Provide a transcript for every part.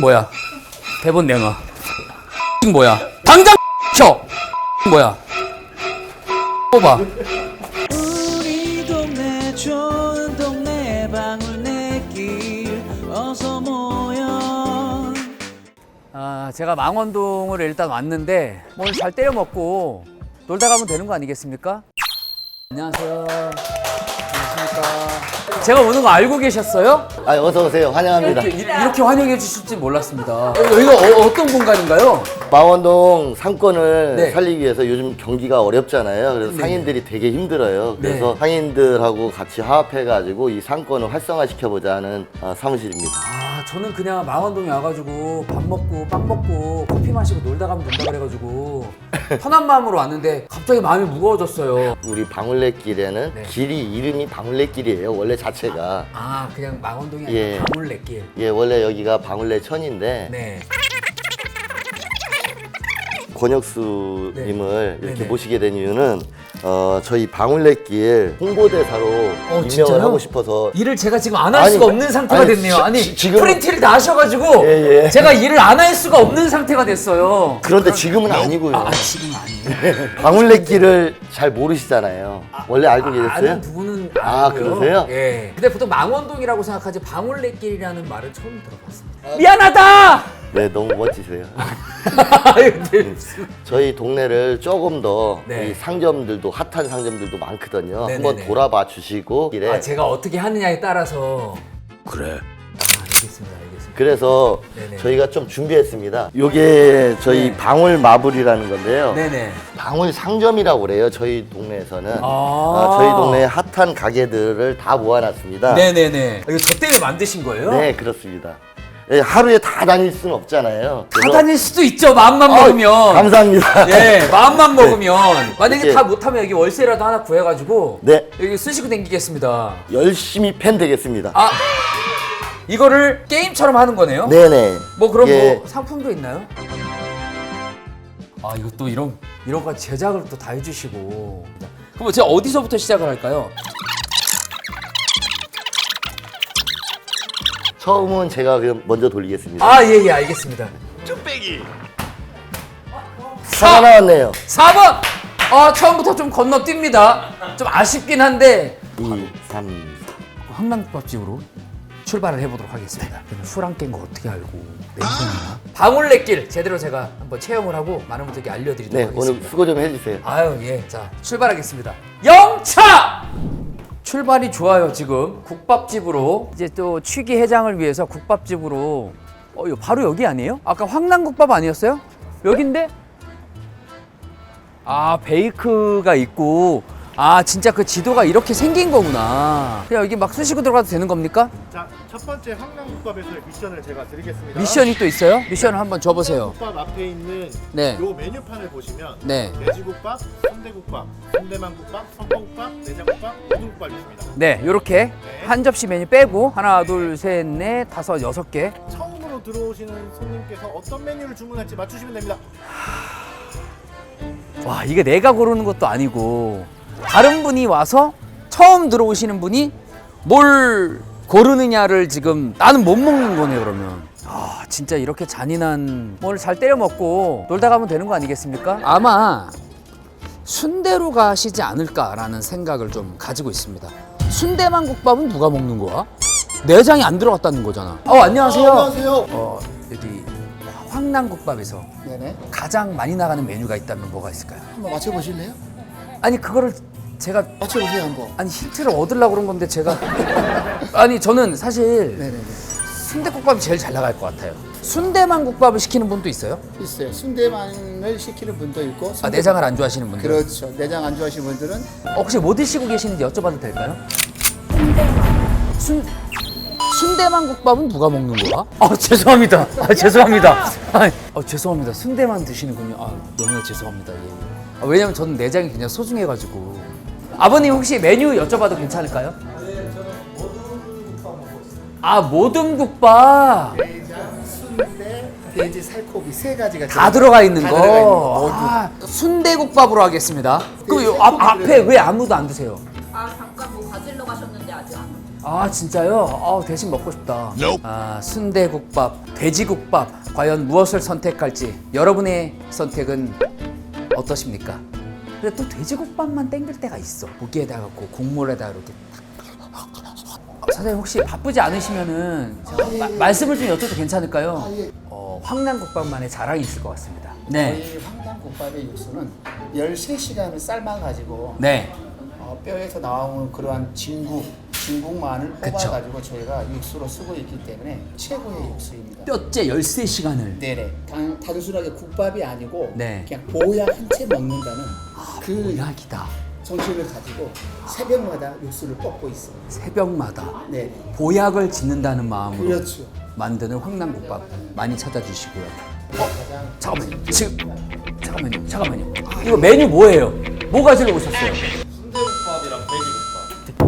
뭐야? 대본 내놔. 뭐야? 당장 켜. 뭐야? 뽑아. 우리 동네 좋은 동네 방울내길 어서 모여 아, 제가 망원동을 일단 왔는데 뭘 잘 때려 먹고 놀다 가면 되는 거 아니겠습니까? 안녕하세요. 제가 오는 거 알고 계셨어요? 아, 어서 오세요. 환영합니다. 이렇게, 이렇게 환영해 주실 줄 몰랐습니다. 여기가 어, 떤 공간인가요? 망원동 상권을 네. 살리기 위해서 요즘 경기가 어렵잖아요. 그래서 네. 상인들이 되게 힘들어요. 그래서 네. 상인들하고 같이 화합해가지고 이 상권을 활성화시켜보자 하는 아, 사무실입니다. 아, 저는 그냥 망원동에 와가지고 밥 먹고 빵 먹고 커피 마시고 놀다 가면 된다 그래가지고 편한 마음으로 왔는데 갑자기 마음이 무거워졌어요. 우리 방울레길에는 네. 길이 이름이 방울레길이에요. 원래 자 체가. 아, 그냥 망원동이 예. 아니라 방울레길. 예, 원래 여기가 방울레천인데 네. 권혁수님을 네. 이렇게 네네. 모시게 된 이유는 어, 저희 방울레길 홍보대사로 임명을 진짜요? 하고 싶어서 일을 제가 지금 안 할 아니, 수가 없는 상태가 아니, 됐네요. 지- 아니 지- 지금은- 프린트를 다 하셔가지고 예, 예. 제가 일을 안 할 수가 없는 상태가 됐어요. 그런데 지금은 아니고요. 아, 지금 아니에요. 방울레길을 잘 모르시잖아요. 원래 알고 계셨어요? 아는 부분은 아, 알고요. 그러세요? 예. 근데 보통 망원동이라고 생각하지 방울레길이라는 말을 처음 들어봤습니다. 미안하다. 네, 너무 멋지세요. 저희 동네를 조금 더 네. 이 상점들도 핫한 상점들도 많거든요. 네네네. 한번 돌아봐 주시고 이래. 아, 제가 어떻게 하느냐에 따라서 그래. 아, 알겠습니다. 알겠습니다. 그래서 네네. 저희가 좀 준비했습니다. 요게 저희 네. 방울 마블이라는 건데요. 네네. 방울 상점이라고 그래요. 저희 동네에서는. 아. 아, 저희 동네에 핫한 가게들을 다 모아놨습니다. 네네네. 이거 저 때문에 만드신 거예요? 네, 그렇습니다. 예, 하루에 다 다닐 수는 없잖아요. 다 그래서- 다닐 수도 있죠. 마음만 어, 먹으면. 감사합니다. 예, 마음만 먹으면. 만약에 다 못하면 여기 월세라도 하나 구해가지고 네, 여기 쓰시고 댕기겠습니다. 열심히 팬 되겠습니다. 아, 이거를 게임처럼 하는 거네요? 네네. 뭐 그럼 예. 뭐 상품도 있나요? 아, 이거 또 이런 이런 거 제작을 또 다 해주시고. 그럼 제가 어디서부터 시작을 할까요? 처음은 제가 그럼 먼저 돌리겠습니다. 아, 예, 예, 알겠습니다. 사가 나왔네요. 4번! 아, 처음부터 좀 건너뜁니다. 좀 아쉽긴 한데 2, 3, 황남국밥집으로 출발을 해보도록 하겠습니다. 술안 깬 거 어떻게 알고 냄새나? 방울레길 제대로 제가 한번 체험을 하고 많은 분들께 알려드리도록 네, 오늘 하겠습니다. 수고 좀 해주세요. 아유 예, 자 출발하겠습니다. 영차! 출발이 좋아요 지금 국밥집으로 이제 또 취기 해장을 위해서 국밥집으로 어 이거 바로 여기 아니에요? 아까 황남국밥 아니었어요? 여긴데? 아 베이크가 있고 아 진짜 그 지도가 이렇게 생긴 거구나. 그냥 여기 막 쑤시고 들어가도 되는 겁니까? 자, 첫 번째 황남국밥에서의 미션을 제가 드리겠습니다. 미션이 또 있어요? 미션을 한번 줘보세요. 국밥 앞에 있는 네. 요 메뉴판을 보시면 네. 돼지국밥, 순대국밥, 순대만국밥, 석고국밥, 내장국밥, 모두국밥이 있습니다. 네, 요렇게 한 접시 메뉴 빼고 하나, 둘, 셋, 넷, 다섯, 여섯 개. 처음으로 들어오시는 손님께서 어떤 메뉴를 주문할지 맞추시면 됩니다. 와, 이게 내가 고르는 것도 아니고 다른 분이 와서 처음 들어오시는 분이 뭘 고르느냐를 지금 나는 못 먹는 거네 그러면. 아, 진짜 이렇게 잔인한 뭘 잘 때려 먹고 놀다 가면 되는 거 아니겠습니까? 아마 순대로 가시지 않을까라는 생각을 좀 가지고 있습니다. 순대만 국밥은 누가 먹는 거야? 내장이 안 들어갔다는 거잖아. 어, 안녕하세요. 안녕하세요. 어, 여기 황남국밥에서 네네. 가장 많이 나가는 메뉴가 있다면 뭐가 있을까요? 한번 맞춰보실래요? 아니 그거를 제가 맞춰보세요 한번. 아니 힌트를 얻으려고 그런 건데 제가 아니 저는 사실 네네네. 순대국밥이 제일 잘 나갈 것 같아요. 순대만 국밥을 시키는 분도 있어요? 있어요. 순대만을 시키는 분도 있고. 아, 순대- 내장을 안 좋아하시는 분들. 그렇죠. 내장 안 좋아하시는 분들은 어, 혹시 뭐 드시고 계시는지 여쭤봐도 될까요? 순 순대만 국밥은 누가 먹는 거야? 아 죄송합니다. 아 죄송합니다. 아 어, 죄송합니다. 순대만 드시는군요. 아 너무나 죄송합니다. 예. 아, 왜냐면 저는 내장이 그냥 소중해가지고. 아버님 혹시 메뉴 여쭤봐도 괜찮을까요? 아 모든 국밥 순대, 돼지, 살코기 세 가지가 다 들어가 있는 다 거. 들어가 있는 거. 모두. 아, 순대국밥으로 하겠습니다. 그럼 요 앞, 앞에 왜 아무도 안 드세요? 아 잠깐 뭐 가지러 가셨는데 아직 안아 진짜요? 아 대신 먹고 싶다. 아 순대국밥, 돼지국밥 과연 무엇을 선택할지 여러분의 선택은 어떠십니까? 근데 또 돼지국밥만 땡길 때가 있어. 고기에다가 고 국물에다가 이렇게. 어, 사장님 혹시 바쁘지 않으시면은 제가 마- 말씀을 좀 여쭤도 괜찮을까요? 어, 황남국밥만의 자랑이 있을 것 같습니다. 네, 저희 황당국밥의 육수는 13시간을 삶아가지고 네. 어, 뼈에서 나오는 그러한 진국, 진국만을. 뽑아가지고 저희가 육수로 쓰고 있기 때문에 최고의 육수입니다. 뼈째 13시간을 네네. 단, 단순하게 국밥이 아니고 네. 그냥 보약 한 채 먹는다는 그 약이다. 정신을 가지고 새벽마다 육수를 뽑고 있습니다. 새벽마다 네. 보약을 짓는다는 마음으로 그렇죠. 만드는 황남국밥 많이 찾아주시고요. 어? 잠깐만요. 지금 잠깐만요. 잠깐만요. 이거 메뉴 뭐예요? 뭐 가지러 오셨어요?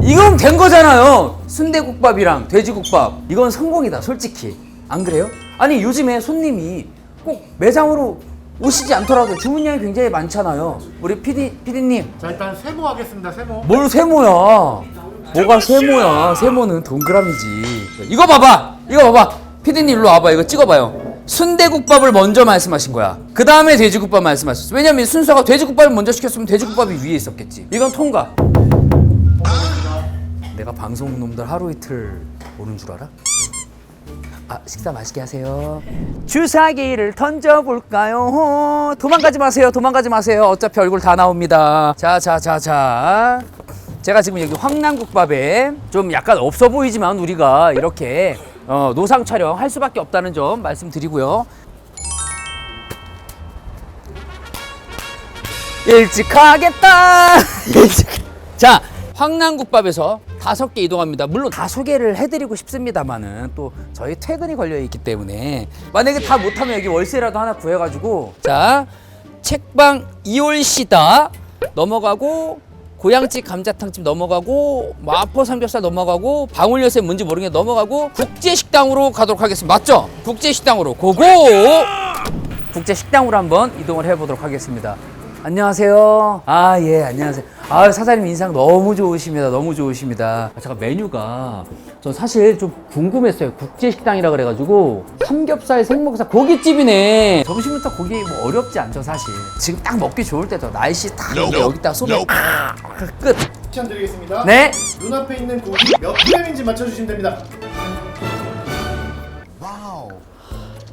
이건 된 거잖아요. 순대국밥이랑 돼지국밥. 이건 성공이다, 솔직히. 안 그래요? 아니 요즘에 손님이 꼭 매장으로 오시지 않더라도 주문량이 굉장히 많잖아요. 우리 PD PD님 자 일단 세모 하겠습니다. 세모. 뭘 세모야? 뭐가 세모야? 세모는 동그라미지. 이거 봐봐. 이거 봐봐. 피디님 일로 와봐. 이거 찍어봐요. 순대국밥을 먼저 말씀하신 거야. 그 다음에 돼지국밥 말씀하셨어. 왜냐면 순서가 돼지국밥을 먼저 시켰으면 돼지국밥이 위에 있었겠지. 이건 통과. 내가 방송 놈들 하루 이틀 오는 줄 알아? 아 식사 맛있게 하세요. 주사기를 던져볼까요? 도망가지 마세요. 도망가지 마세요. 어차피 얼굴 다 나옵니다. 자, 자, 자, 자. 제가 지금 여기 황남국밥에 좀 약간 없어 보이지만 우리가 이렇게 어, 노상 촬영 할 수밖에 없다는 점 말씀드리고요. 일찍 가겠다. 일찍. 자, 황남국밥에서 다섯 개 이동합니다. 물론 다 소개를 해드리고 싶습니다만은 또 저희 퇴근이 걸려 있기 때문에 만약에 다 못하면 여기 월세라도 하나 구해가지고 자 책방 이올시다 넘어가고 고향집 감자탕집 넘어가고 마포 삼겹살 넘어가고 방울여세 뭔지 모르게 넘어가고 국제식당으로 가도록 하겠습니다. 맞죠? 국제식당으로 고고! 국제식당으로 한번 이동을 해보도록 하겠습니다. 안녕하세요. 아, 예, 안녕하세요. 아, 사장님 인상 너무 좋으십니다. 너무 좋으십니다. 아, 잠깐 메뉴가 저 사실 좀 궁금했어요. 국제식당이라 그래가지고 삼겹살, 생목살, 고깃집이네. 점심부터 고기 뭐 어렵지 않죠, 사실. 지금 딱 먹기 좋을 때죠. 날씨 딱 여기 딱 쏘면 아, 끝. 미션 드리겠습니다. 네. 눈앞에 있는 고기 몇 g인지 맞춰주시면 됩니다.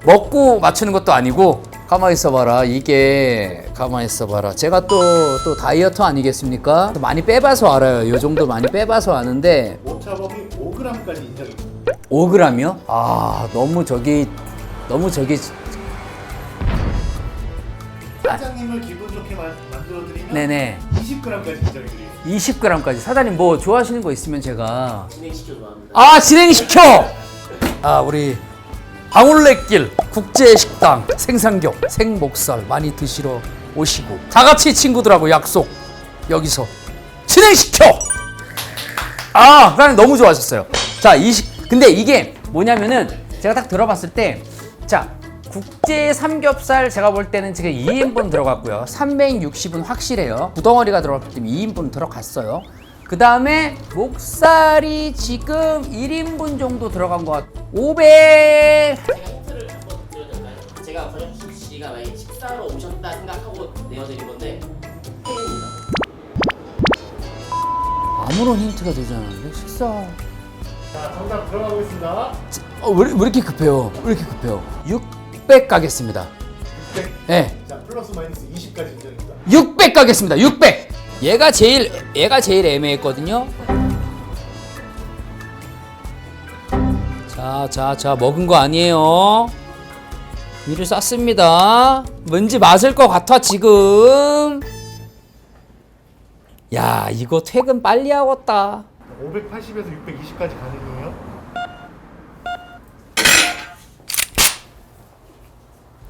먹고 맞추는 것도 아니고 가만히 있어봐라. 이게 가만히 있어봐라. 제가 또 또 다이어트 아니겠습니까? 많이 빼봐서 알아요. 요 정도 많이 빼봐서 아는데. 오차범위 5g까지 인정입니다. 5g이요? 아 너무 저기 너무 저기. 사장님을 기분 좋게 만, 만들어드리면 네네. 20g까지 인정해드리겠습니다. 20g까지. 사장님 뭐 좋아하시는 거 있으면 제가. 진행시켜 좋아합니다. 아 진행시켜! 아 우리 방울레길 국제식당 생삼겹 생목살 많이 드시러 오시고 다 같이 친구들하고 약속 여기서 진행시켜! 아 사장님 너무 좋아하셨어요. 자 20, 근데 이게 뭐냐면은 제가 딱 들어봤을 때 자 국제 삼겹살 제가 볼 때는 지금 2인분 들어갔고요. 360은 확실해요. 구덩어리가 들어갔기 때문에 2인분 들어갔어요 그 다음에 목살이 지금 1인분 정도 들어간 것 같아요 500 제가 권혁수 씨가 만약에 식사로 오셨다 생각하고 내어드린 건데 팬입니다. 아무런 힌트가 되지 않았는데 식사 자, 정답 들어가고 있습니다. 어, 왜, 왜 이렇게 급해요 왜 이렇게 급해요 600 가겠습니다 600. 네. 자, 플러스 마이너스 20까지 인정입니다. 600 가겠습니다. 600. 얘가 제일 얘가 제일 애매했거든요. 자, 자, 자 먹은 거 아니에요. 위를 쌌습니다. 뭔지 맞을 것 같아 지금. 야, 이거 퇴근 빨리 하겠다. 580에서 620까지 가능해요.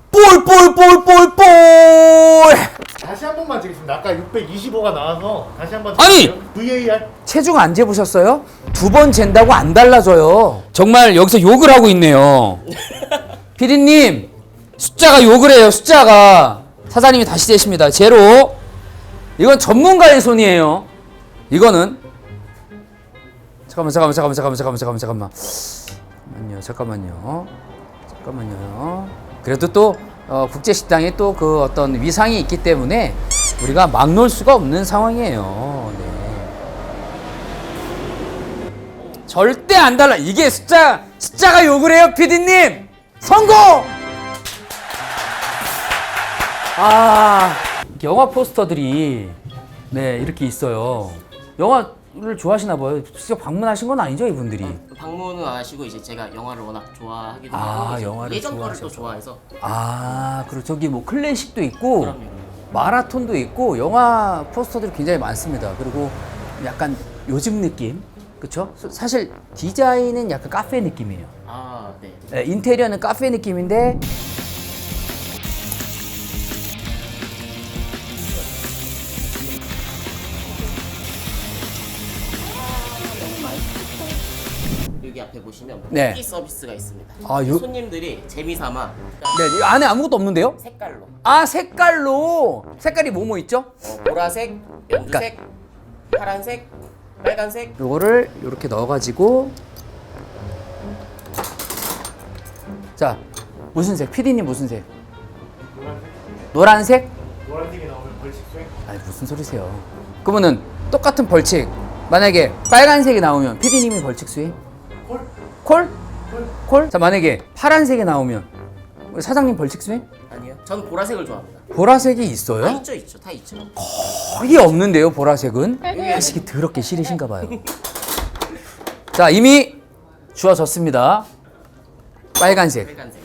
볼 볼볼볼볼. 다시 드리겠습니다. 아까 625가 나와서 다시 한번 아니! VAR 체중 안 재보셨어요? 두 번 잰다고 안 달라져요. 정말 여기서 욕을 하고 있네요. 피디님, 숫자가 욕을 해요, 숫자가. 사장님이 다시 재십니다. 제로. 이건 전문가의 손이에요. 이거는. 잠깐만 잠깐만 잠깐만 잠깐만 잠깐만 잠깐만 잠깐만요 잠깐만요 잠깐만요 그래도 또 어, 국제 식당에 또 그 어떤 위상이 있기 때문에 우리가 막 놓을 수가 없는 상황이에요. 네. 절대 안 달라. 이게 숫자 숫자가 욕을 해요 피디님. 성공! 아 영화 포스터들이 네 이렇게 있어요. 영화를 좋아하시나 봐요. 직접 방문하신 건 아니죠 이분들이? 방문은 안 하시고 이제 제가 영화를 워낙 좋아하기도 아, 하고 영화를 예전 거를 또. 좋아해서. 아 그리고 저기 뭐 클래식도 있고 그럼요. 마라톤도 있고 영화 포스터들이 굉장히 많습니다. 그리고 약간 요즘 느낌 그쵸? 사실 디자인은 약간 카페 느낌이에요. 아 네. 네, 인테리어는 카페 느낌인데 네. 뽑기 서비스가 있습니다. 아, 요- 손님들이 재미삼아 네, 이 안에 아무것도 없는데요? 색깔로 아 색깔로 색깔이 뭐뭐 있죠? 어, 보라색, 연두색, 파란색, 빨간색 요거를 이렇게 넣어가지고 자 무슨 색? PD님 무슨 색? 노란색? 노란색이 나오면 벌칙 수행. 아니 무슨 소리세요? 그러면은 똑같은 벌칙 만약에 빨간색이 나오면 PD님이 벌칙 수행? 콜. 콜? 콜? 자 만약에 파란색이 나오면 우리 사장님 벌칙 수행? 아니요. 전 보라색을 좋아합니다. 보라색이 다 있어요? 있죠, 있죠, 다 있죠. 거의 없는데요 보라색은 하시기 더럽게 싫으신가 봐요 자 이미 주어졌습니다 빨간색 빨간색.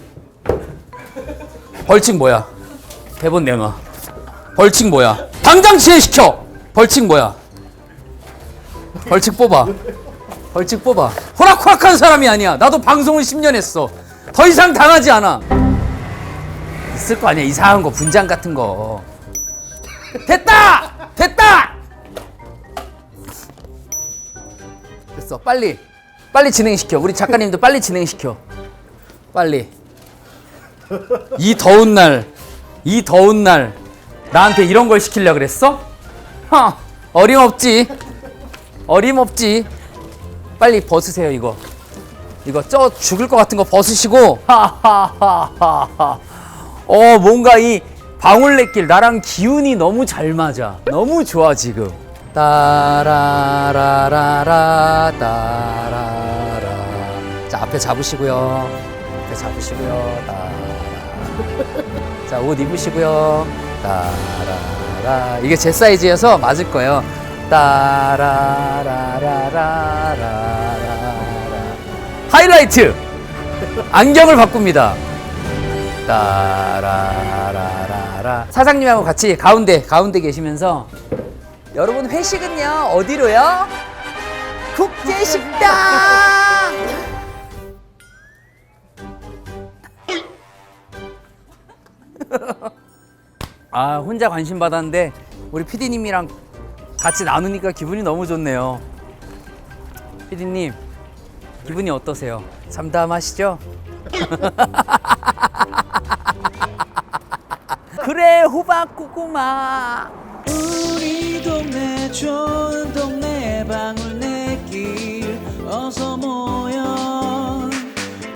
벌칙 뭐야 대본 내놔 벌칙 뭐야 당장 진행시켜 벌칙 뭐야 벌칙 뽑아 벌칙 뽑아. 호락호락한 사람이 아니야. 나도 방송을 10년 했어. 더 이상 당하지 않아. 있을 거 아니야. 이상한 거 분장 같은 거. 됐다! 됐다! 됐어. 빨리. 빨리 진행시켜. 우리 작가님도 빨리 진행시켜. 빨리. 이 더운 날, 이 더운 날 나한테 이런 걸 시키려 그랬어? 하, 어림없지. 어림없지. 빨리 벗으세요 이거. 이거 쪄 죽을 것 같은 거 벗으시고. 어 뭔가 이 방울레길 나랑 기운이 너무 잘 맞아. 너무 좋아 지금. 따라라라라 따라라. 자 앞에 잡으시고요. 앞에 잡으시고요. 따라. 자, 옷 입으시고요. 따라라. 이게 제 사이즈여서 맞을 거예요. 따라라라라라라. 하이라이트! 안경을 바꿉니다. 따라라라라. 사장님하고 같이 가운데, 가운데 계시면서 여러분 회식은요, 어디로요? 국제식당! 아 혼자 관심 받았는데 우리 PD님이랑 같이 나누니까 기분이 너무 좋네요. PD님 기분이 어떠세요? 참담하시죠? 그래 호박 고구마. 우리 동네 좋은 동네 방울 내길 어서 모여